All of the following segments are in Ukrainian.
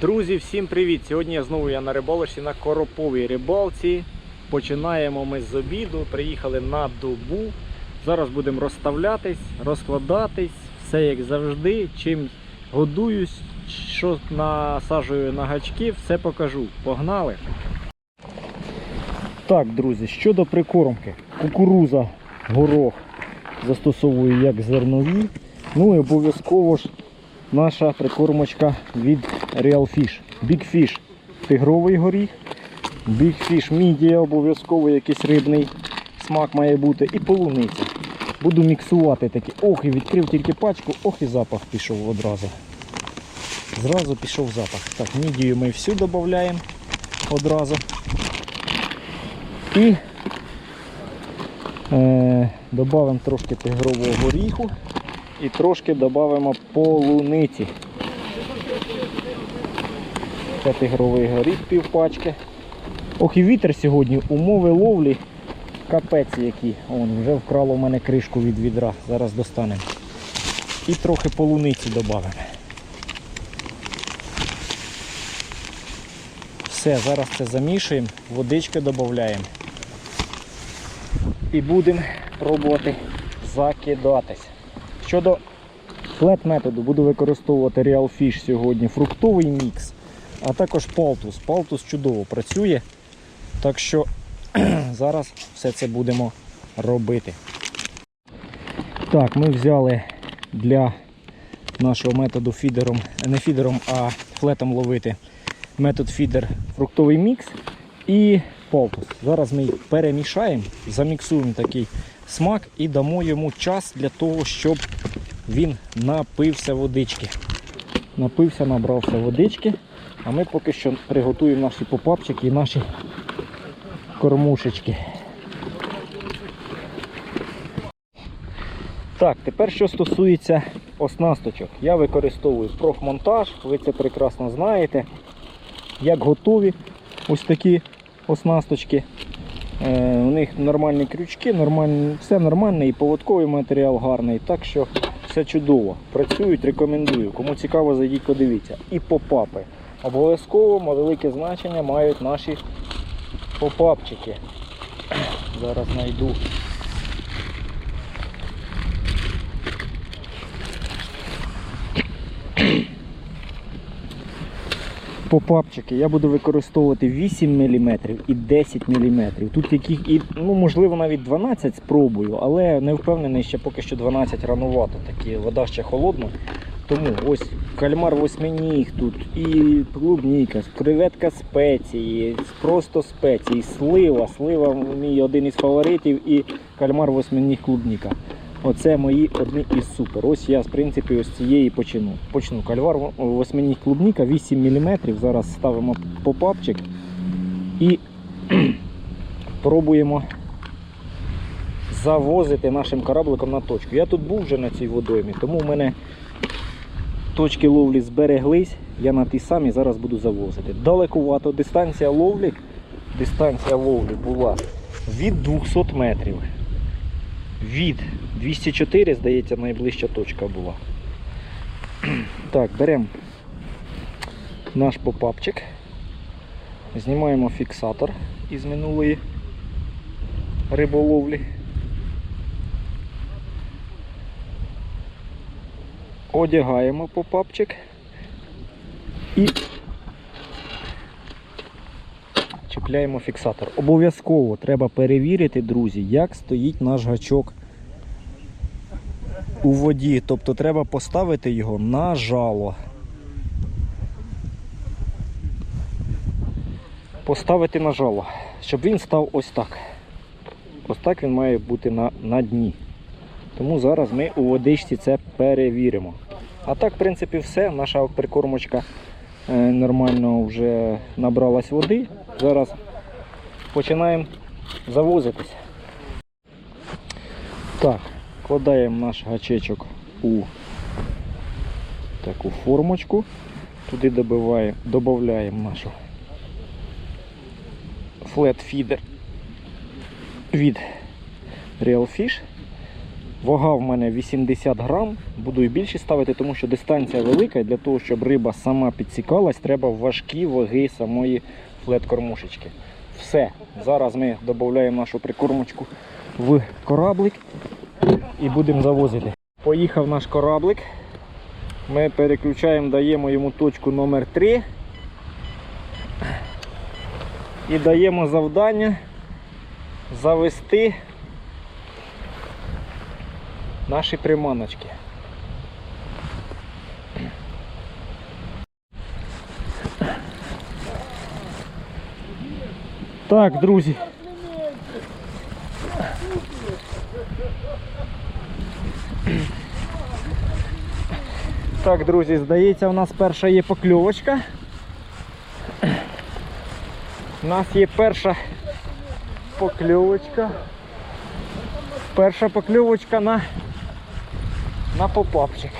Друзі, всім привіт! Сьогодні знову я на рибалочці на короповій рибалці. Починаємо ми з обіду. Приїхали на добу. Зараз будемо розставлятись, розкладатись, все як завжди. Чим годуюсь, що насаджую на гачки, все покажу. Погнали! Так, друзі, щодо прикормки. Кукуруза, горох застосовую як зернові. Ну і обов'язково ж наша прикормочка від Real Fish. Big Fish тигровий горіх, Big Fish мідія, обов'язково якийсь рибний смак має бути. І полуниця. Буду міксувати такі. Ох, і відкрив тільки пачку, ох і запах пішов одразу. Зразу пішов запах. Так, мідію ми всю додаємо одразу. І е, додаємо трошки тигрового горіху і трошки додаємо полуниці. Це тигровий горіх півпачки. Ох і вітер сьогодні, умови ловлі капець які. Он, вже вкрало в мене кришку від відра. Зараз достанемо. І трохи полуниці додаємо. Все, зараз це замішуємо, водички додаємо. І будемо пробувати закидатись. Щодо флет методу буду використовувати Real Fish сьогодні фруктовий мікс, а також палтус. Палтус чудово працює. Так що зараз все це будемо робити. Так, ми взяли для нашого методу фідером, не фідером, а флетом ловити метод фідер фруктовий мікс і палтус. Зараз ми їх перемішаємо, заміксуємо такий смак і дамо йому час для того, щоб він напився водички. Напився, набрався водички. А ми поки що приготуємо наші попапчики і наші кормушечки. Так, тепер що стосується оснасточок. Я використовую профмонтаж, ви це прекрасно знаєте. Як готові ось такі оснасточки. Е, у них нормальні крючки, нормальні, все нормальне і поводковий матеріал гарний. Так що все чудово. Працюють, рекомендую. Кому цікаво, зайдіть, подивіться. І попапи. Обов'язково велике значення мають наші попапчики. Зараз знайду. Попапчики я буду використовувати 8 мм і 10 мм. Тут яких і, ну, можливо, навіть 12 спробую, але не впевнений, ще поки що 12 ранувато. Такі, вода ще холодна. Тому ось кальмар восьминіг тут, і клубніка, креветка спеції, просто спеції, слива. Слива мій один із фаворитів і кальмар восьминіг клубніка. Оце мої одні із супер. Ось я в принципі ось цієї почну. Почну. Кальвар восьминіг клубніка 8 мм. Зараз ставимо попапчик і пробуємо завозити нашим корабликом на точку. Я тут був вже на цій водоймі, тому в мене точки ловлі збереглись. Я на тій самій зараз буду завозити. Далекувато дистанція ловлі. Дистанція ловлі була від 200 метрів. Від 204, здається, найближча точка була. Так, беремо наш попапчик, знімаємо фіксатор із минулої риболовлі. Одягаємо попапчик і чіпляємо фіксатор. Обов'язково треба перевірити, друзі, як стоїть наш гачок у воді. Тобто треба поставити його на жало. Поставити на жало, щоб він став ось так. Ось так він має бути на, на дні. Тому зараз ми у водичці це перевіримо. А так, в принципі, все. Наша прикормочка е, нормально вже набралась води. Зараз починаємо завозитись. Так, вкладаємо наш гачечок у таку формочку. Туди добиваємо, додаємо нашу флет фідер від Real Fish. Вага в мене 80 грам. Буду і більше ставити, тому що дистанція велика. І для того, щоб риба сама підсікалась, треба важкі ваги самої флет-кормушечки. Все. Зараз ми додаємо нашу прикормочку в кораблик і будемо завозити. Поїхав наш кораблик. Ми переключаємо, даємо йому точку номер 3 і даємо завдання завести наші приманочки. Так, друзі. Так, друзі, здається, у нас перша є покльовочка. У нас є перша покльовочка. Перша покльовочка на, на попапчик.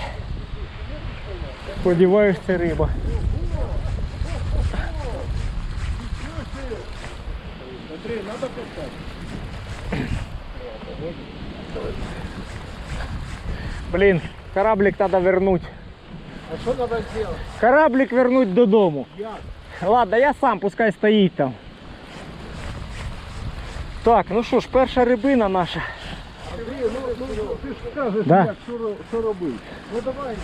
Сподіваюсь, це риба. Блін, кораблик треба вернуть. А что надо сделать? Кораблик вернуть додому. Як? Ладно, я сам, пускай стоїть там. Так, ну що ж, перша рибина наша. Андрій, ну, ну, ти ж скажеш, Да. як, що, ро- що робити. Ну давай.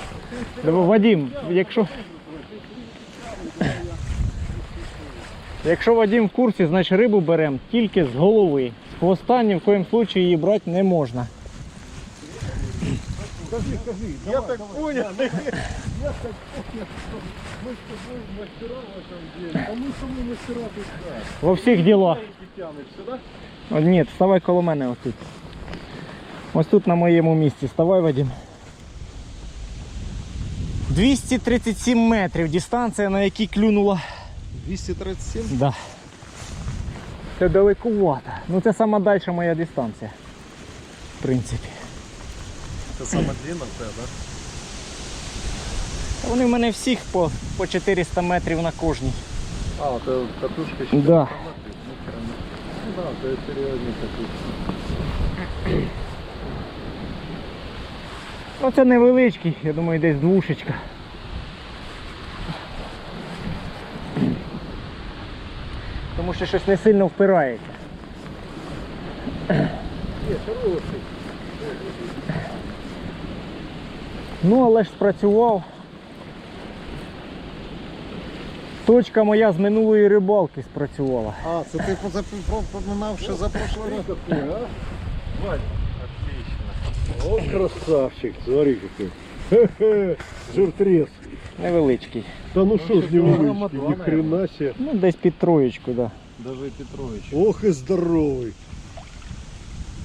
Диви, Вадим, якщо. Якщо Вадим в курсі, значить рибу беремо тільки з голови. З хвоста ні в коїм случаї її брати не можна. Скажи, скажи. Я так понял. Я так понял, что мы с тобой мастера в этом деле. А мы что мы мастера тут да. Во всіх ділах. Ты тянешь сюда? О, ні, вставай коло мене ось тут. Ось тут на моєму місці. Вставай, Вадим. 237 метрів дистанція, на якій клюнула 237? Да. Це далекувато. Ну це сама дальша моя дистанція. В принципі. Это самая длинная, да? Та Вони в мене всіх по, по 400 метрів на кожній. А, это катушка еще. Да. Ну да, это серьезная катушка. Ну це невеличкий, я думаю, десь двушечка. Тому що щось не сильно впирається. Ну, але ж спрацював. Точка моя з минулої рибалки спрацювала. А, це ти позапоминав ще за прошлый раз а? О, красавчик, смотри какой. Хе-хе. Невеличкий. Да ну что ж невеличкий, ни хрена себе. Ну, десь під троєчку, да. Даже Петрович. Ох и здоровый.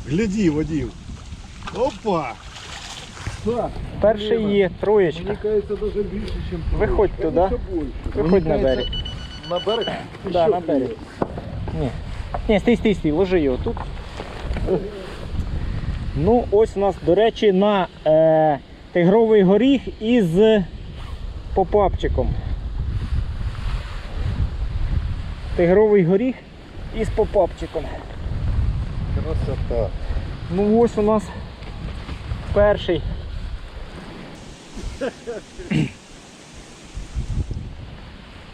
Гляди, Вадим. Опа! Да, Перший є, троєчка. мне кажется, даже больше, чем Виходь Конечно, туда. больше. Виходь на берег. На берег? Да, на берег. Ні. Ні, стій, стій, стій, ложи його тут. Ну, ось у нас, до речі, на е, тигровий горіх із попапчиком. Тигровий горіх із попапчиком. Красота. Ну ось у нас перший.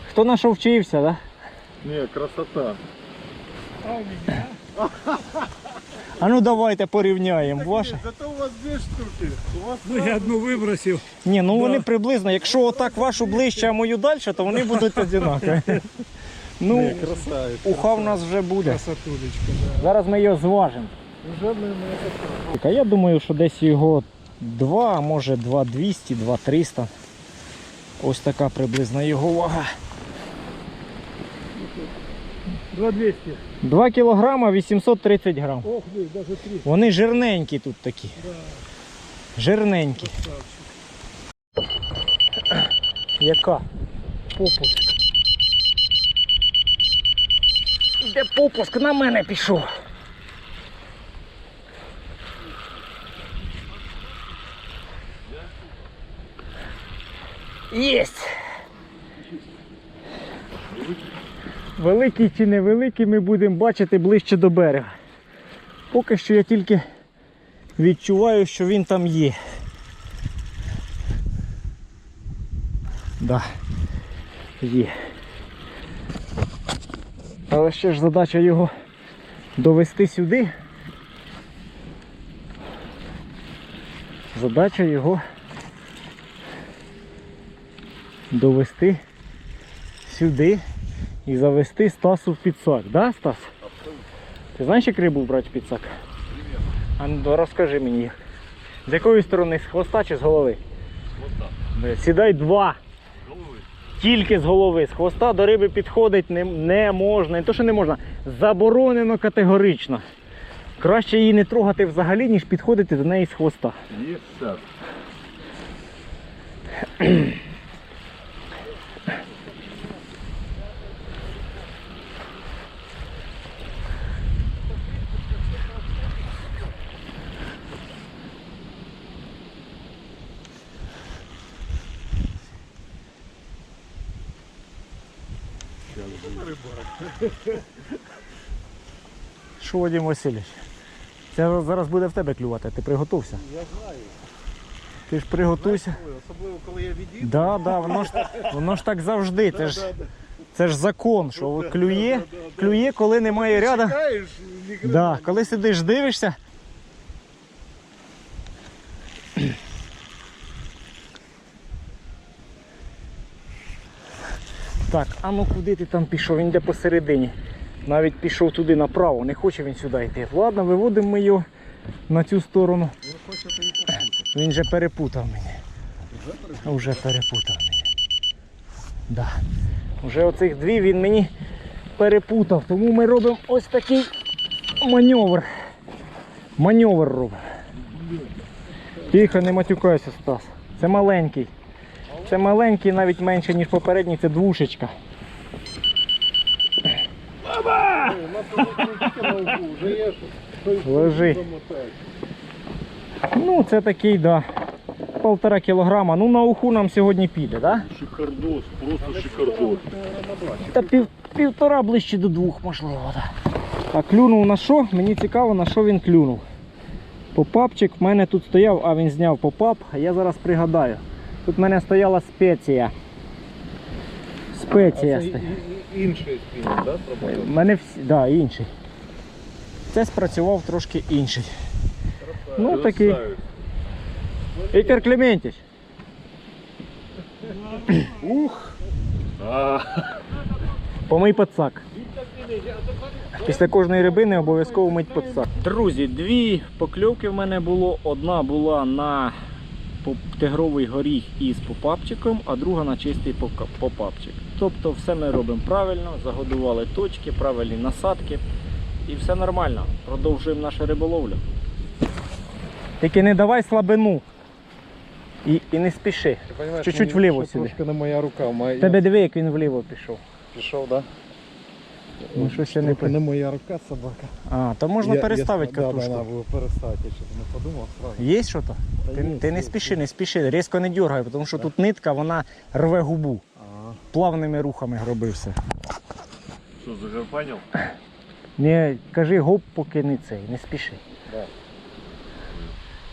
Хто на що вчився, да? Не, красота. А ну давайте порівняємо. Ваше. Зато у вас две штуки. У вас Ну, я одну вибросив. Ні, ну вони приблизно, якщо отак вашу ближче, а мою далі, то вони будуть однакові. Ну, Не, красавец. уха в нас вже буде. Красотулечка, да. Зараз ми його зважимо. Мы на это А я думаю, що десь його 2, а може 2200, 2300. Ось така приблизно його вага. 2200. 2 кілограма 830 грам. Ох, вы, даже 300. Вони жирненькі тут такі. Жирненькі. Яка? Попуск. Де попуск на мене пішов. Єсть! Великий чи невеликий ми будемо бачити ближче до берега. Поки що я тільки Відчуваю, що він там є. Да. Є. Але ще ж задача його довести сюди. Задача його довести сюди і завести Стасу в підсак, да, Стас? Абсолютно. Ти знаєш, як рибу брати в підсак? А ну розкажи мені. З якої сторони? З хвоста чи з голови? Бля, Сідай два. Тільки з голови. З хвоста до риби підходить не, не можна. Не то, що не можна. Заборонено категорично. Краще її не трогати взагалі, ніж підходити до неї з хвоста. Є все. Що, Вадим Васильович? Це зараз буде в тебе клювати, ти приготувся. Я знаю. Ти ж приготуйся. Особливо, коли я від'їду. Да, да, воно ж, воно ж так завжди. Це ж, це ж закон, що клює, клює, коли немає хрена. Да, коли сидиш, дивишся. Так, а ну куди ти там пішов? Він йде посередині. Навіть пішов туди направо, не хоче він сюди йти. Ладно, виводимо ми його на цю сторону. Він хоче поїхати. Він же перепутав мене. Уже перепутав мене. Да. Уже оцих дві він мені перепутав. Тому ми робимо ось такий маневр. Маневр робимо. Тихо, не матюкайся, Стас. Це маленький. Це маленький, навіть менше, ніж попередній, це двушечка. Ой, у нас тут не тільки на углу, вже є щось Ложи. Замотати. Ну, це такий, да. Полтора кілограма. Ну, на уху нам сьогодні піде? Да? Шикардос, просто шикардос. Та пів, півтора ближче до двох, можливо, так. А клюнув на що? Мені цікаво, на що він клюнув. Попапчик в мене тут стояв, а він зняв попап, а я зараз пригадаю. Тут в мене стояла спеція. Спеція Це інший спінінг, да, У мене всі, да, інший. Це спрацював трошки інший. Ну такий. Красавець. Ікар Клементіч. Ух! Помий пацак. Після кожної рибини обов'язково мить пацак. Друзі, дві покльовки в мене було. Одна була на тигровий горіх із попапчиком, а друга на чистий попапчик. Тобто все ми робимо правильно, загодували точки, правильні насадки і все нормально. Продовжуємо нашу риболовлю. Тільки не давай слабину. І, і не спіши. Чуть-чуть вліво сюди. Трошки не моя рука. Моя... Тебе диви, як він вліво пішов. пішов, да? Ну, що ще не не моя рука, собака. А, то можна Я- переставити я, катушку. Да, да, да, переставити, я щось не подумав сразу. Є що то? Ти, є, ти не спіши, є. не спіши, різко не дергай, тому що тут нитка, вона рве губу. Ага. Плавними рухами роби все. Що, загарпанив? Не кажи гоп, поки не цей, не спіши. Да.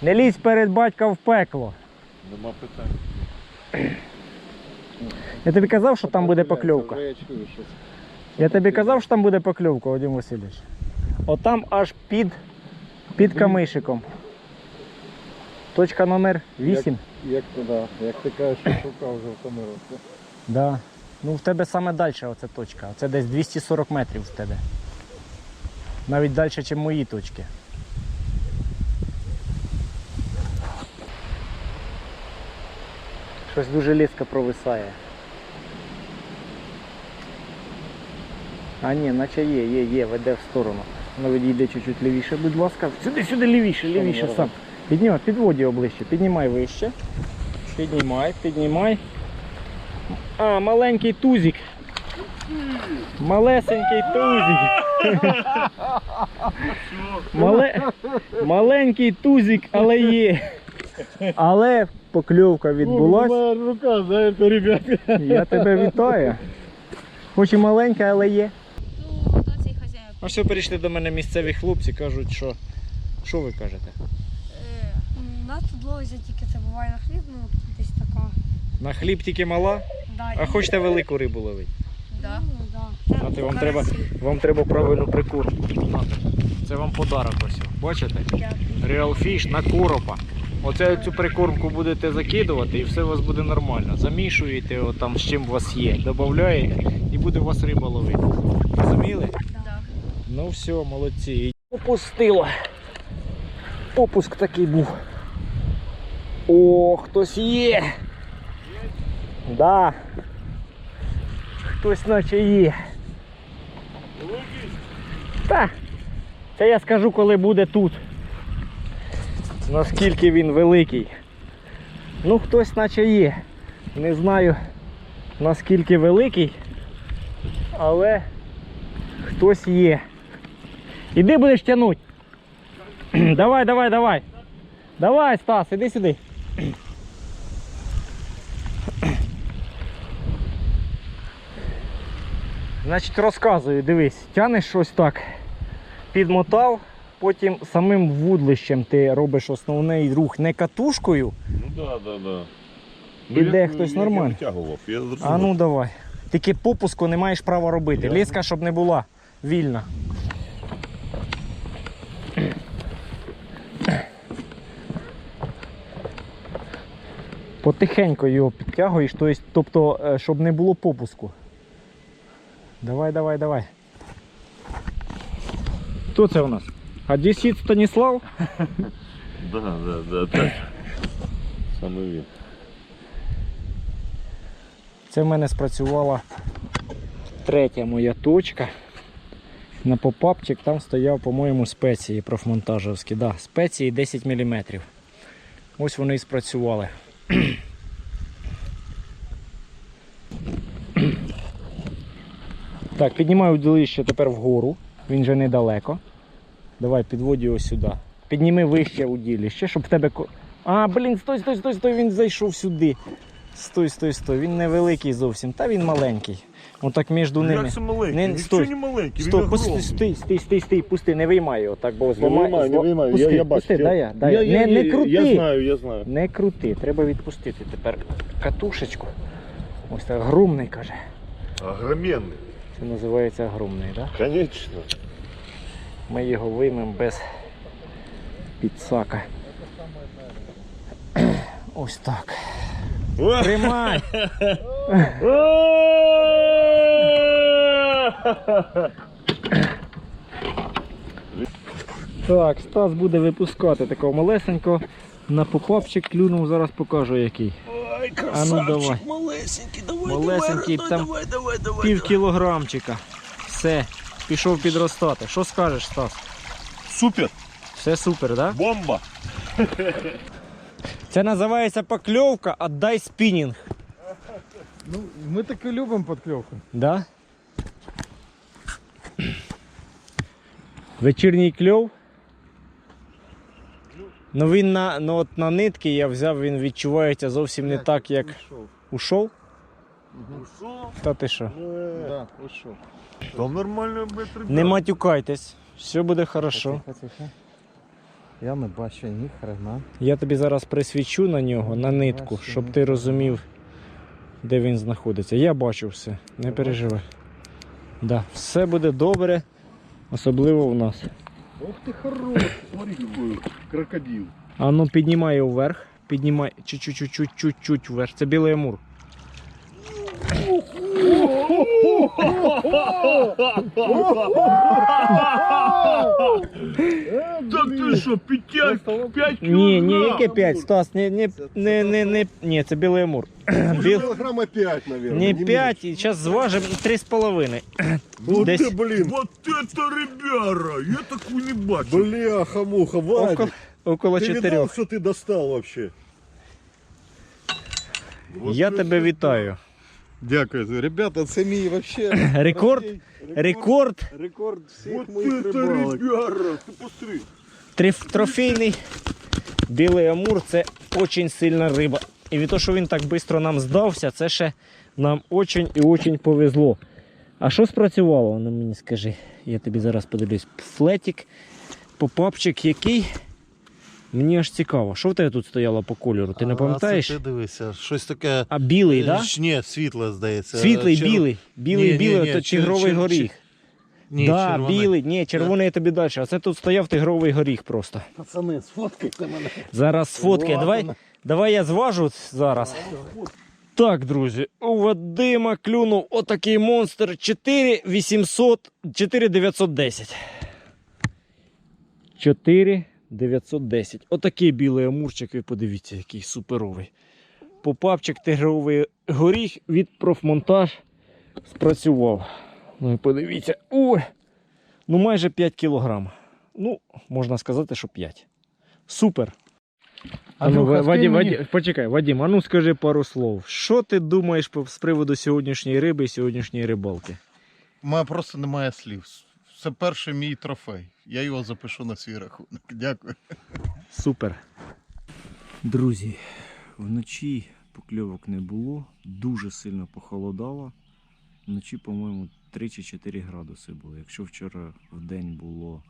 Не лізь перед батька в пекло. Нема питань. Я тобі казав, що там буде покльовка. Я тобі казав, що там буде покльовка, Вадим Васильович. Отам аж під, під камишиком. Точка номер 8. Як туди, як ти кажеш, що шукав вже в камеру. Да. Ну в тебе саме далі оця точка. Це десь 240 метрів в тебе. Навіть далі, ніж мої точки. Щось дуже ліска провисає. А ні, наче є, є, є, веде в сторону. Ну відійде чуть-чуть лівіше, будь ласка. Сюди, сюди лівіше, лівіше сам. Піднімай, підводь його ближче, піднімай вище. Піднімай, піднімай. А, маленький тузик. Малесенький тузик. Мале... Маленький тузик, але є. Але покльовка відбулась. Моя рука, знаєте, ребята. Я тебе вітаю. Хоч і маленька, але є. Ну, хто цей хазяїн? А все, перейшли до мене місцеві хлопці, кажуть, що. Що ви кажете? ловиться тільки це буває на хліб, ну десь така. На хліб тільки мала, Да, а і- хочете велику рибу ловити. Да. Ну, да. Це вам треба, вам треба правильну прикормку. Це вам подарок ось. Бачите? Дякую. Real Fish на коропа. Оце цю прикормку будете закидувати і все у вас буде нормально. Замішуєте от там з чим у вас є, додаєте і буде у вас риба ловити. Розуміли? Ну все, молодці. Попустило. Попуск такий був. О, хтось є. Да. Хтось наче є. Та. Це я скажу, коли буде тут. Наскільки він великий. Ну, хтось наче є. Не знаю наскільки великий, але хтось є. Іди будеш тягнути. давай, давай, давай. Давай, Стас, іди сюди. Значить, розказую, дивись, тянеш щось так, підмотав, потім самим вудлищем ти робиш основний рух не катушкою. Ну да, да, да. Іде хтось нормально. Я витягував, я зрозумів. А ну давай. Тільки попуску не маєш права робити. Я- Ліска, щоб не була вільна. Потихеньку його підтягуєш, тобто, е, щоб не було попуску. Давай, давай, давай. Хто це у нас? Одесіт Станіслав? Да, да, да, так. Саме він. Це в мене спрацювала третя моя точка. На попапчик там стояв, по-моєму, спеції профмонтажівські. Да, спеції 10 мм. Ось вони і спрацювали. Так, піднімаю удилище тепер вгору. Він вже недалеко. Давай, підводь його сюди. Підніми вище удилище, щоб в тебе. А, блін, стой, стой, стой, стой, він зайшов сюди. Стой, стой, стой. Він невеликий зовсім, та він маленький. Отак між ними. Як це маленький? Не, стой. не маленький, Стой, він пусти, огромний. стій, стій, стій, стій, пусти, не виймай його, так, бо Не виймаю, не зла- виймаю, Пусти, я, я бачу. пусти, я- дай я, дай я, я. я, Не, не крути. Я знаю, я знаю. Не крути, треба відпустити тепер катушечку. Ось так, грумний каже. Огроменний. Це називається грумний, так? Да? Конечно. Ми його виймемо без підсака. Ось так. Тримай! Так, Стас буде випускати такого малесенького. На попапчик клюнув, зараз покажу який. Ай, А ну давай. малесенький, давай, Малесенький, давай, там давай, давай, давай, Пів кілограмчика. Все, пішов підростати. Що скажеш, Стас? Супер, Все супер, да? бомба. Це називається покльовка, отдай спінінг. Ну, мы так и любим подклевку. Да? Вечірній кльов. Ну він на, ну, от на нитки я взяв, він відчувається зовсім не так, як ушов. Та ти що? Да, ушел. Там нормально метр. Не матюкайтесь, все буде хорошо. Я не бачу ні хрена. Я тобі зараз присвічу на нього, на нитку, щоб ну, ти розумів, де він знаходиться. Я бачу все, не переживай. Да, все буде добре, особливо у нас. Ох ты хорош, смотри какой крокодил. А ну піднімай його вверх. Піднімай чуть-чуть-чуть-чуть вверх. Це білий амур. Так ты что, пятять, пять Ні, ні, яке 5, Стас, не, не, не, не, не, ні, це білий амур. Біл... Килограмма пять, наверное. Не 5, і зараз зважимо 3,5. Вот Десь- ты, блин. Вот это, ребята, я такую не бачу. Бляха, муха, Вадик. Около, около Ты видал, 4. что ты достал вообще? Я тебе вітаю. Дякую. Ребята, це мій вообще Рекорд, рекорд рекорд всіх моїх рибалок. ребята, посмотри. триф- трофейний білий амур це дуже сильна риба. І від того, що він так швидко нам здався, це ще нам дуже і дуже повезло. А що спрацювало? Ну мені скажи. Я тобі зараз подивлюсь. Флетік, попапчик який? Мені аж цікаво, що в тебе тут стояло по кольору? Ти не пам'ятаєш? Це ти дивися, щось таке. А білий, Е, так? Да? ж- Ні, світле, здається. Світлий, Чер- білий. Білий, Ні, білий, ні, ні, то тигровий чер- горіх. Ні, да, червоне. білий, ні, червоний я тобі далі. А це тут стояв тигровий горіх просто. Пацани, сфоткайте мене. Зараз сфоткай. Давай, давай я зважу зараз. Так, друзі, у Вадима клюнув отакий монстр 4800, 4910. 4910. Отакий білий амурчик, ви подивіться, який суперовий. Попапчик тигровий горіх від профмонтаж спрацював. Ну і подивіться. Ой! Ну майже 5 кілограм. Ну, можна сказати, що 5. Супер. А ну, Вадим, Вадим, почекай, Вадим, а ну скажи пару слов. Що ти думаєш з приводу сьогоднішньої риби і сьогоднішньої рибалки? У мене просто немає слів. Це перший мій трофей. Я його запишу на свій рахунок. Дякую. Супер. Друзі, вночі покльовок не було, дуже сильно похолодало. Вночі, по-моєму, 3 чи 4 градуси було. Якщо вчора в день було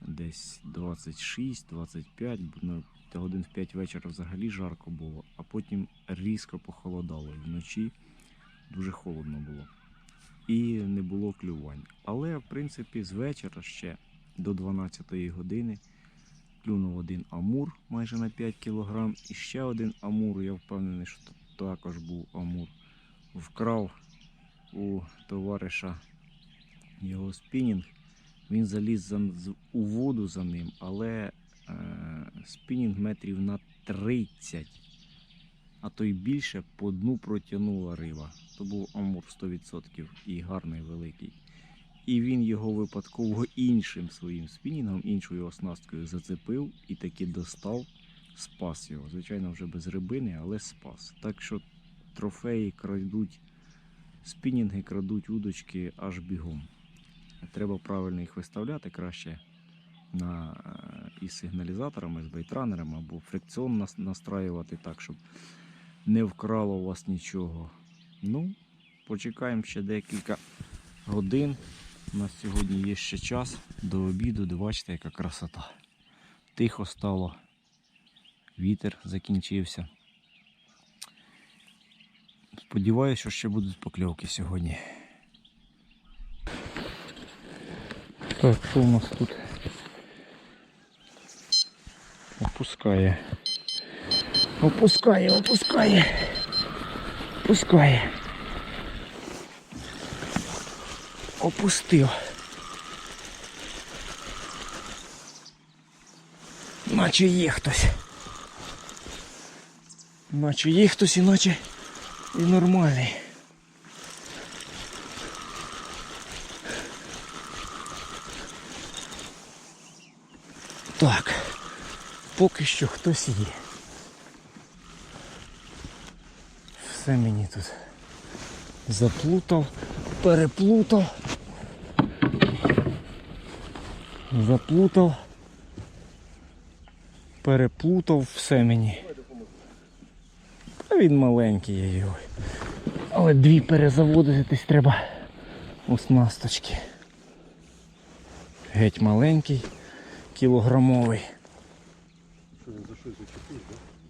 десь 26-25, ну, та годин в 5 вечора взагалі жарко було, а потім різко похолодало. І вночі дуже холодно було. І не було клювань. Але, в принципі, з вечора ще до 12 години клюнув один амур майже на 5 кг. І ще один амур, я впевнений, що також був амур. Вкрав у товариша його спінінг. Він заліз за, у воду за ним, але е, спінінг метрів на 30, а то й більше по дну протягнула риба. То був амур 100% і гарний великий. І він його випадково іншим своїм спінінгом, іншою оснасткою зацепив і таки достав, спас його. Звичайно, вже без рибини, але спас. Так що трофеї крадуть, спінінги крадуть удочки аж бігом. Треба правильно їх виставляти краще на, е, із сигналізаторами, з бейтранерами або фрикціон настраювати так, щоб не вкрало у вас нічого. Ну, почекаємо ще декілька годин. У нас сьогодні є ще час до обіду, де бачите, яка красота. Тихо стало, вітер закінчився. Сподіваюся, що ще будуть покльовки сьогодні. Так, що у нас тут? Опускає. Опускає, опускає. Опускає. Опустив. Наче є хтось. Наче є хтось, іначе і нормальний. Так, поки що хтось є. Все мені тут заплутав, переплутав. Заплутав. Переплутав все мені. Та він маленький я його. Але дві перезаводити десь треба оснасточки. Геть маленький, кілограмовий.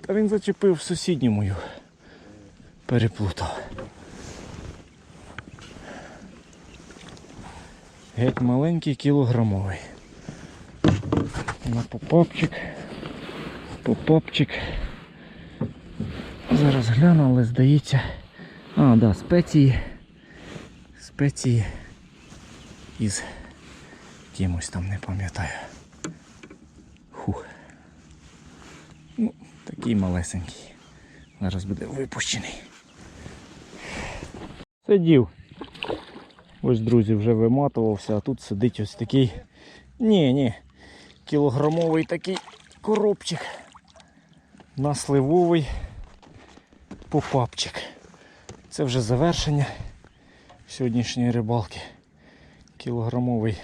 Та він зачепив сусідню мою. Переплутав. Геть маленький кілограмовий. На попапчик. Попапчик. Зараз гляну, але здається. А, да, спеції. Спеції із кимось там не пам'ятаю. Хух. Ну, такий малесенький. Зараз буде випущений. Сидів. Ось, друзі, вже виматувався, а тут сидить ось такий. Ні, ні. Кілограмовий такий коробчик. На сливовий попапчик. Це вже завершення сьогоднішньої рибалки. Кілограмовий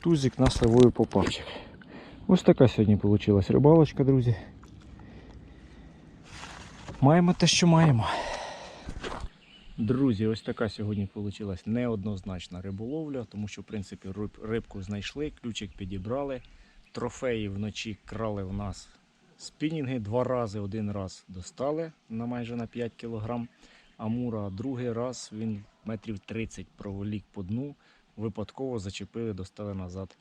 тузик на попапчик. Ось така сьогодні вийшла рибалочка, друзі. Маємо те, що маємо. Друзі, ось така сьогодні вийшла неоднозначна риболовля, тому що, в принципі, риб- рибку знайшли, ключик підібрали. трофеї вночі крали в нас спінінги. Два рази один раз достали на майже на 5 кг. Амура, другий раз він метрів 30 проволік по дну. Випадково зачепили, достали назад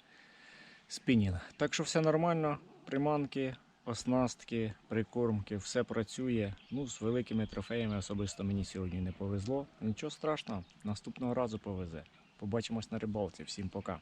спінінг. Так що все нормально. Приманки, оснастки, прикормки, все працює. Ну, з великими трофеями особисто мені сьогодні не повезло. Нічого страшного, наступного разу повезе. Побачимось на рибалці. Всім пока.